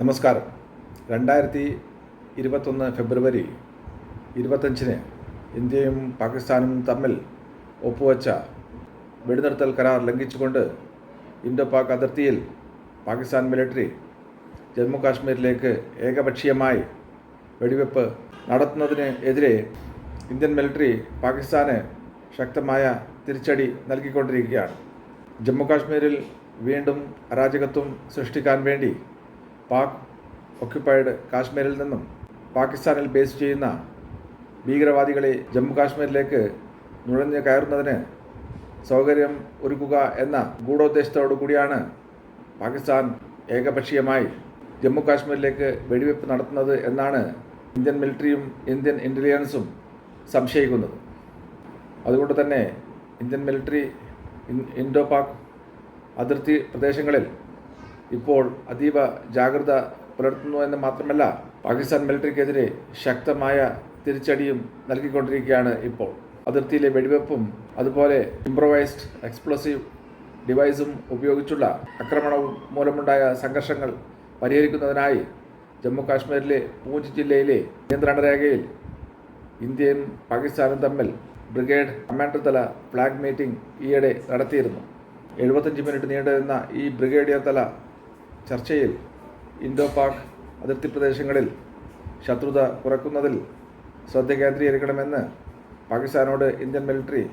നമസ്കാരം. രണ്ടായിരത്തി ഇരുപത്തൊന്ന് ഫെബ്രുവരി ഇരുപത്തഞ്ചിന് ഇന്ത്യയും പാകിസ്ഥാനും തമ്മിൽ ഒപ്പുവച്ച വെടിനിർത്തൽ കരാർ ലംഘിച്ചുകൊണ്ട് ഇൻഡോ പാക് അതിർത്തിയിൽ പാകിസ്ഥാൻ മിലിറ്ററി ജമ്മു കാശ്മീരിലേക്ക് ഏകപക്ഷീയമായി വെടിവെപ്പ് നടത്തുന്നതിനെതിരെ ഇന്ത്യൻ മിലിറ്ററി പാകിസ്ഥാന് ശക്തമായ തിരിച്ചടി നൽകിക്കൊണ്ടിരിക്കുകയാണ്. ജമ്മു കാശ്മീരിൽ വീണ്ടും അരാജകത്വം സൃഷ്ടിക്കാൻ വേണ്ടി പാക് ഒക്യുപ്പൈഡ് കാശ്മീരിൽ നിന്നും പാകിസ്ഥാനിൽ ബേസ് ചെയ്യുന്ന ഭീകരവാദികളെ ജമ്മു കാശ്മീരിലേക്ക് നുഴഞ്ഞു കയറുന്നതിന് സൗകര്യം ഒരുക്കുക എന്ന ഗൂഢോദ്ദേശത്തോടു കൂടിയാണ് പാകിസ്ഥാൻ ഏകപക്ഷീയമായി ജമ്മു കാശ്മീരിലേക്ക് വെടിവെപ്പ് നടത്തുന്നത് എന്നാണ് ഇന്ത്യൻ മിലിറ്ററിയും ഇന്ത്യൻ ഇന്റലിജൻസും സംശയിക്കുന്നത്. അതുകൊണ്ട് തന്നെ ഇന്ത്യൻ മിലിറ്ററി ഇൻ- ഇൻഡോ പാക് അതിർത്തി പ്രദേശങ്ങളിൽ ഇപ്പോൾ അതീവ ജാഗ്രത പുലർത്തുന്നു എന്ന് മാത്രമല്ല പാകിസ്ഥാൻ മിലിറ്ററിക്കെതിരെ ശക്തമായ തിരിച്ചടിയും നൽകിക്കൊണ്ടിരിക്കുകയാണ് ഇപ്പോൾ. അതിർത്തിയിലെ വെടിവെപ്പും അതുപോലെ ഇംപ്രവൈസ്ഡ് എക്സ്പ്ലോസീവ് ഡിവൈസും ഉപയോഗിച്ചുള്ള ആക്രമണവും മൂലമുണ്ടായ സംഘർഷങ്ങൾ പരിഹരിക്കുന്നതിനായി ജമ്മു കാശ്മീരിലെ പൂഞ്ച് ജില്ലയിലെ നിയന്ത്രണ രേഖയിൽ ഇന്ത്യയും പാകിസ്ഥാനും തമ്മിൽ ബ്രിഗേഡ് കമാൻഡർ തല ഫ്ലാഗ് മീറ്റിംഗ് ഈയിടെ നടത്തിയിരുന്നു. എഴുപത്തഞ്ച് മിനിറ്റ് നീണ്ടുനിന്ന ഈ ബ്രിഗേഡിയർ തല ചർച്ചയിൽ ഇൻഡോ പാക് അതിർത്തി പ്രദേശങ്ങളിൽ ശത്രുത കുറയ്ക്കുന്നതിൽ ശ്രദ്ധ കേന്ദ്രീകരിക്കണമെന്ന് പാകിസ്ഥാനോട് ഇന്ത്യൻ മിലിറ്ററി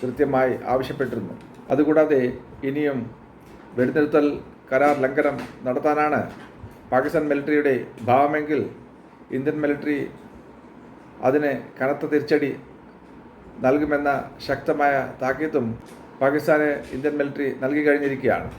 കൃത്യമായി ആവശ്യപ്പെട്ടിരുന്നു. അതുകൂടാതെ ഇനിയും വെടിനിർത്തൽ കരാർ ലംഘനം നടത്താനാണ് പാകിസ്ഥാൻ മിലിറ്ററിയുടെ ഭാവമെങ്കിൽ ഇന്ത്യൻ മിലിറ്ററി അതിന് കനത്ത തിരിച്ചടി നൽകുമെന്ന ശക്തമായ താക്കീത്തും പാകിസ്ഥാന് ഇന്ത്യൻ മിലിറ്ററി നൽകി കഴിഞ്ഞിരിക്കുകയാണ്.